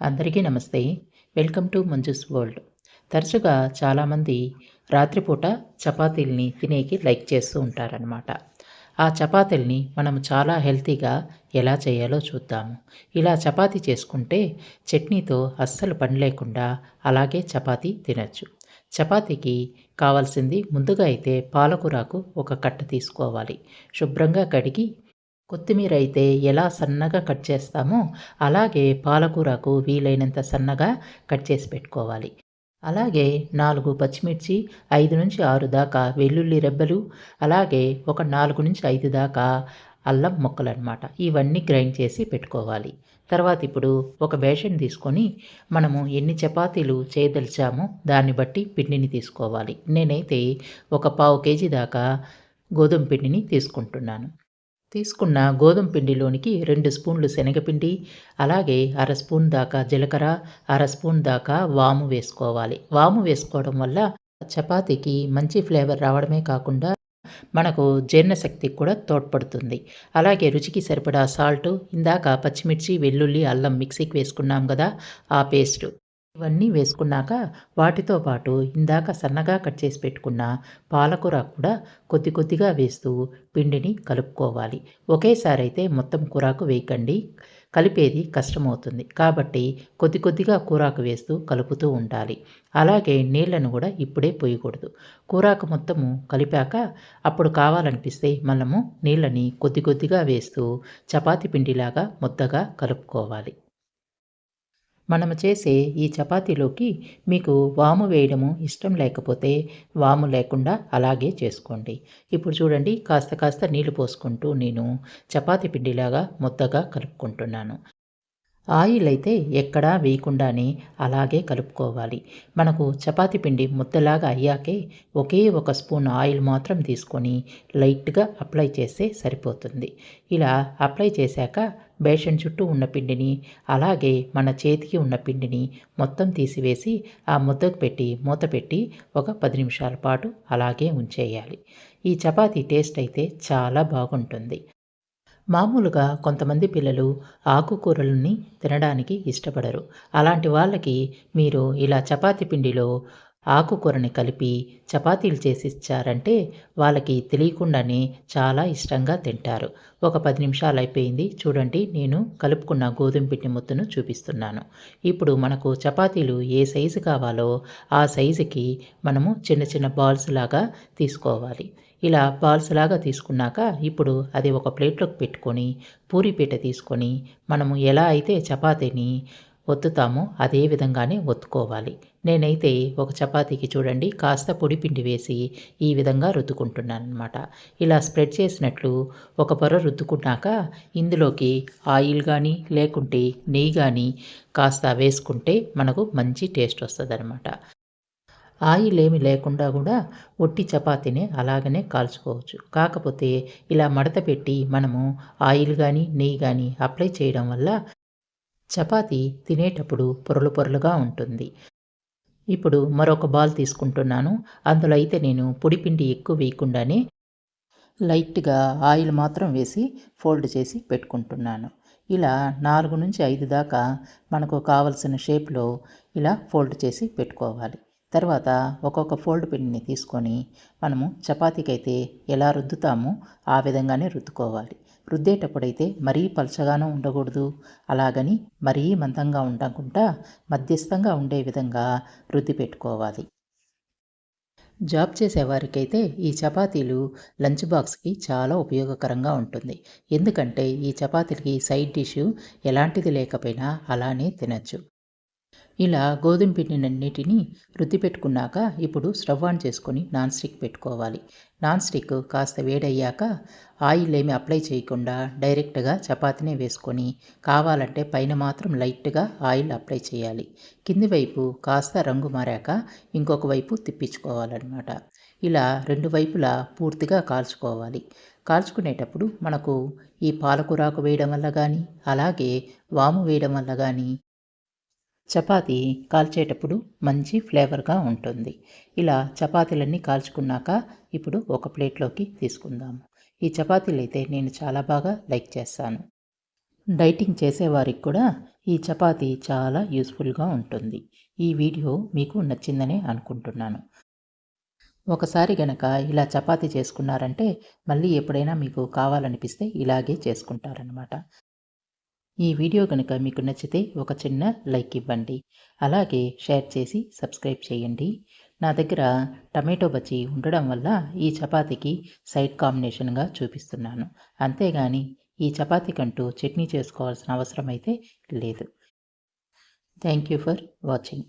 అందరికీ నమస్తే. Welcome to Manju's world. తరచుగా చాలామంది రాత్రిపూట చపాతీల్ని తినేకి లైక్ చేస్తూ ఉంటారనమాట ఆ చపాతీల్ని మనం చాలా హెల్తీగా ఎలా చేయాలో చూద్దాము. ఇలా చపాతీ చేసుకుంటే చట్నీతో అస్సలు పని లేకుండా అలాగే చపాతీ తినచ్చు. చపాతీకి కావాల్సింది ముందుగా అయితే పాలకూరకు ఒక కట్ట తీసుకోవాలి. శుభ్రంగా కడిగి కొత్తిమీర అయితే ఎలా సన్నగా కట్ చేస్తామో అలాగే పాలకూరకు వీలైనంత సన్నగా కట్ చేసి పెట్టుకోవాలి. అలాగే నాలుగు పచ్చిమిర్చి ఐదు నుంచి ఆరు దాకా వెల్లుల్లి రెబ్బలు అలాగే ఒక నాలుగు నుంచి ఐదు దాకా అల్లం ముక్కలు అనమాట ఇవన్నీ గ్రైండ్ చేసి పెట్టుకోవాలి. తర్వాత ఇప్పుడు ఒక బేషన్ తీసుకొని మనము ఎన్ని చపాతీలు చేయదలిచామో దాన్ని బట్టి పిండిని తీసుకోవాలి. నేనైతే ఒక పావు కేజీ దాకా గోధుమ పిండిని తీసుకుంటున్నాను. తీసుకున్న గోధుమ పిండిలోనికి రెండు స్పూన్లు శనగపిండి అలాగే అర స్పూన్ దాకా జీలకర్ర అర స్పూన్ దాకా వాము వేసుకోవాలి. వాము వేసుకోవడం వల్ల చపాతీకి మంచి ఫ్లేవర్ రావడమే కాకుండా మనకు జీర్ణశక్తికి కూడా తోడ్పడుతుంది. అలాగే రుచికి సరిపడా సాల్ట్ ఇందాక పచ్చిమిర్చి వెల్లుల్లి అల్లం మిక్సీకి వేసుకున్నాం కదా ఆ పేస్టు. ఇవన్నీ వేసుకున్నాక వాటితో పాటు ఇందాక సన్నగా కట్ చేసి పెట్టుకున్న పాలకూర కూడా కొద్ది కొద్దిగా వేస్తూ పిండిని కలుపుకోవాలి. ఒకేసారి అయితే మొత్తం కూరాకు వేయకండి. కలిపేది కష్టమవుతుంది. కాబట్టి కొద్ది కొద్దిగా కూరాకు వేస్తూ కలుపుతూ ఉండాలి. అలాగే నీళ్ళను కూడా ఇప్పుడే పోయకూడదు. కూరాకు మొత్తము కలిపాక అప్పుడు కావాలనిపిస్తే మనము నీళ్ళని కొద్ది కొద్దిగా వేస్తూ చపాతి పిండిలాగా ముద్దగా కలుపుకోవాలి. మనము చేసే ఈ చపాతీలోకి మీకు వాము వేయడము ఇష్టం లేకపోతే వాము లేకుండా అలాగే చేసుకోండి. ఇప్పుడు చూడండి కాస్త కాస్త నీళ్ళు పోసుకుంటూ నేను చపాతీ పిండిలాగా ముద్దగా కలుపుకుంటున్నాను. ఆయిల్ అయితే ఎక్కడా వేయకుండానే అలాగే కలుపుకోవాలి. మనకు చపాతి పిండి ముద్దలాగా అయ్యాకే ఒకే ఒక స్పూన్ ఆయిల్ మాత్రం తీసుకొని లైట్గా అప్లై చేస్తే సరిపోతుంది. ఇలా అప్లై చేశాక బేషన్ చుట్టూ ఉన్న పిండిని అలాగే మన చేతికి ఉన్న పిండిని మొత్తం తీసివేసి ఆ ముద్దకు పెట్టి మూత పెట్టి ఒక పది నిమిషాల పాటు అలాగే ఉంచేయాలి. ఈ చపాతీ టేస్ట్ అయితే చాలా బాగుంటుంది. మామూలుగా కొంతమంది పిల్లలు ఆకుకూరలని తినడానికి ఇష్టపడరు. అలాంటి వాళ్ళకి మీరు ఇలా చపాతి పిండిలో ఆకుకూరని కలిపి చపాతీలు చేసి ఇచ్చారంటే వాళ్ళకి తెలియకుండానే చాలా ఇష్టంగా తింటారు. ఒక పది నిమిషాలు అయిపోయింది. చూడండి నేను కలుపుకున్న గోధుమ పిండి ముద్దను చూపిస్తున్నాను. ఇప్పుడు మనకు చపాతీలు ఏ సైజు కావాలో ఆ సైజుకి మనము చిన్న చిన్న బాల్స్ లాగా తీసుకోవాలి. ఇలా బాల్స్ లాగా తీసుకున్నాక ఇప్పుడు అది ఒక ప్లేట్లోకి పెట్టుకొని పూరిపీట తీసుకొని మనము ఎలా అయితే చపాతీని ఒత్తుతామో అదే విధంగానే ఒత్తుకోవాలి. నేనైతే ఒక చపాతీకి చూడండి కాస్త పొడి పిండి వేసి ఈ విధంగా రుద్దుకుంటున్నాను అనమాట ఇలా స్ప్రెడ్ చేసినట్లు ఒక పొర రుద్దుకున్నాక ఇందులోకి ఆయిల్ కానీ లేకుంటే నెయ్యి కానీ కాస్త వేసుకుంటే మనకు మంచి టేస్ట్ వస్తుంది అనమాట ఆయిల్ ఏమి లేకుండా కూడా ఒట్టి చపాతీని అలాగనే కాల్చుకోవచ్చు. కాకపోతే ఇలా మడత పెట్టి మనము ఆయిల్ కానీ నెయ్యి కానీ అప్లై చేయడం వల్ల చపాతీ తినేటప్పుడు పొరలు పొరలుగా ఉంటుంది. ఇప్పుడు మరొక బాల్ తీసుకుంటున్నాను. అందులో అయితే నేను పొడిపిండి ఎక్కువ వేయకుండానే లైట్గా ఆయిల్ మాత్రం వేసి ఫోల్డ్ చేసి పెట్టుకుంటున్నాను. ఇలా నాలుగు నుంచి ఐదు దాకా మనకు కావలసిన షేప్లో ఇలా ఫోల్డ్ చేసి పెట్టుకోవాలి. తర్వాత ఒక్కొక్క ఫోల్డ్ పిండిని తీసుకొని మనము చపాతీకి అయితే ఎలా రుద్దుతామో ఆ విధంగానే రుద్దుకోవాలి. రుద్దేటప్పుడైతే మరీ పలచగానూ ఉండకూడదు. అలాగని మరీ మందంగా ఉండకుండా మధ్యస్థంగా ఉండే విధంగా రుద్ది పెట్టుకోవాలి. జాబ్ చేసేవారికైతే ఈ చపాతీలు లంచ్ బాక్స్కి చాలా ఉపయోగకరంగా ఉంటుంది. ఎందుకంటే ఈ చపాతీలకి సైడ్ డిష్ ఎలాంటిది లేకపోయినా అలానే తినచ్చు. ఇలా గోధుమ పిండినన్నిటినీ రుద్ది పెట్టుకున్నాక ఇప్పుడు స్టవ్ ఆన్ చేసుకొని నాన్ స్టిక్ పెట్టుకోవాలి. నాన్ స్టిక్ కాస్త వేడయ్యాక ఆయిల్ ఏమి అప్లై చేయకుండా డైరెక్ట్గా చపాతీనే వేసుకొని కావాలంటే పైన మాత్రం లైట్గా ఆయిల్ అప్లై చేయాలి. కింది వైపు కాస్త రంగు మారాక ఇంకొక వైపు తిప్పించుకోవాలన్నమాట. ఇలా రెండు వైపులా పూర్తిగా కాల్చుకోవాలి. కాల్చుకునేటప్పుడు మనకు ఈ పాలకూరాకు వేయడం వల్ల కానీ అలాగే వాము వేయడం వల్ల కానీ చపాతీ కాల్చేటప్పుడు మంచి ఫ్లేవర్గా ఉంటుంది. ఇలా చపాతీలన్నీ కాల్చుకున్నాక ఇప్పుడు ఒక ప్లేట్లోకి తీసుకుందాము ఈ చపాతీలు అయితే నేను చాలా బాగా లైక్ చేస్తాను. డైటింగ్ చేసేవారికి కూడా ఈ చపాతీ చాలా యూస్ఫుల్గా ఉంటుంది. ఈ వీడియో మీకు నచ్చిందనే అనుకుంటున్నాను. ఒకసారి గనక ఇలా చపాతీ చేసుకున్నారంటే మళ్ళీ ఎప్పుడైనా మీకు కావాలనిపిస్తే ఇలాగే చేసుకుంటారనమాట ఈ వీడియో కనుక మీకు నచ్చితే ఒక చిన్న లైక్ ఇవ్వండి. అలాగే షేర్ చేసి సబ్స్క్రైబ్ చేయండి. నా దగ్గర టమాటో బజ్జీ ఉండడం వల్ల ఈ చపాతీకి సైడ్ కాంబినేషన్గా చూపిస్తున్నాను. అంతేగాని ఈ చపాతీ కంటూ చట్నీ చేసుకోవాల్సిన అవసరం అయితే లేదు. Thank you for watching.